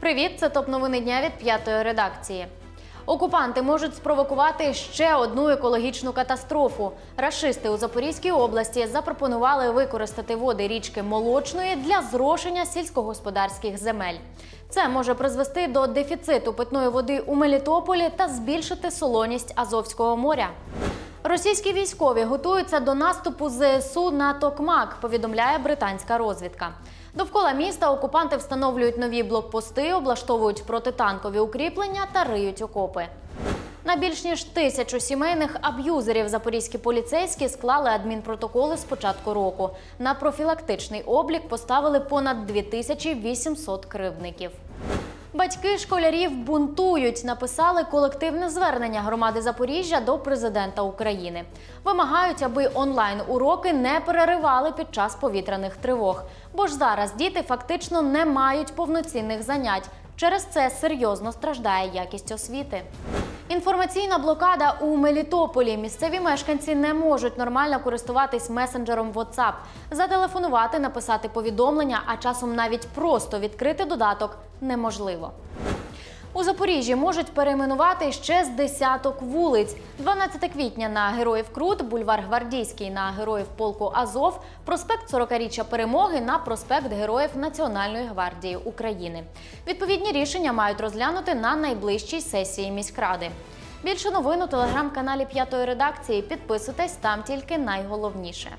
Привіт, це топ новини дня від п'ятої редакції. Окупанти можуть спровокувати ще одну екологічну катастрофу. Рашисти у Запорізькій області запропонували використати води річки Молочної для зрошення сільськогосподарських земель. Це може призвести до дефіциту питної води у Мелітополі та збільшити солоність Азовського моря. Російські військові готуються до наступу ЗСУ на Токмак, повідомляє британська розвідка. Довкола міста окупанти встановлюють нові блокпости, облаштовують протитанкові укріплення та риють окопи. На більш ніж тисячу сімейних аб'юзерів запорізькі поліцейські склали адмінпротоколи з початку року. На профілактичний облік поставили понад 2800 кривдників. Батьки школярів бунтують. Написали колективне звернення громади Запоріжжя до президента України. Вимагають, аби онлайн-уроки не переривали під час повітряних тривог. Бо ж зараз діти фактично не мають повноцінних занять. Через це серйозно страждає якість освіти. Інформаційна блокада у Мелітополі. Місцеві мешканці не можуть нормально користуватись месенджером WhatsApp, зателефонувати, написати повідомлення, а часом навіть просто відкрити додаток неможливо. У Запоріжжі можуть перейменувати ще з десяток вулиць. 12 квітня на Героїв Крут, бульвар Гвардійський на Героїв полку Азов, проспект 40-річчя Перемоги на проспект Героїв Національної гвардії України. Відповідні рішення мають розглянути на найближчій сесії міськради. Більше новин у телеграм-каналі П'ятої редакції. Підписуйтесь там тільки найголовніше.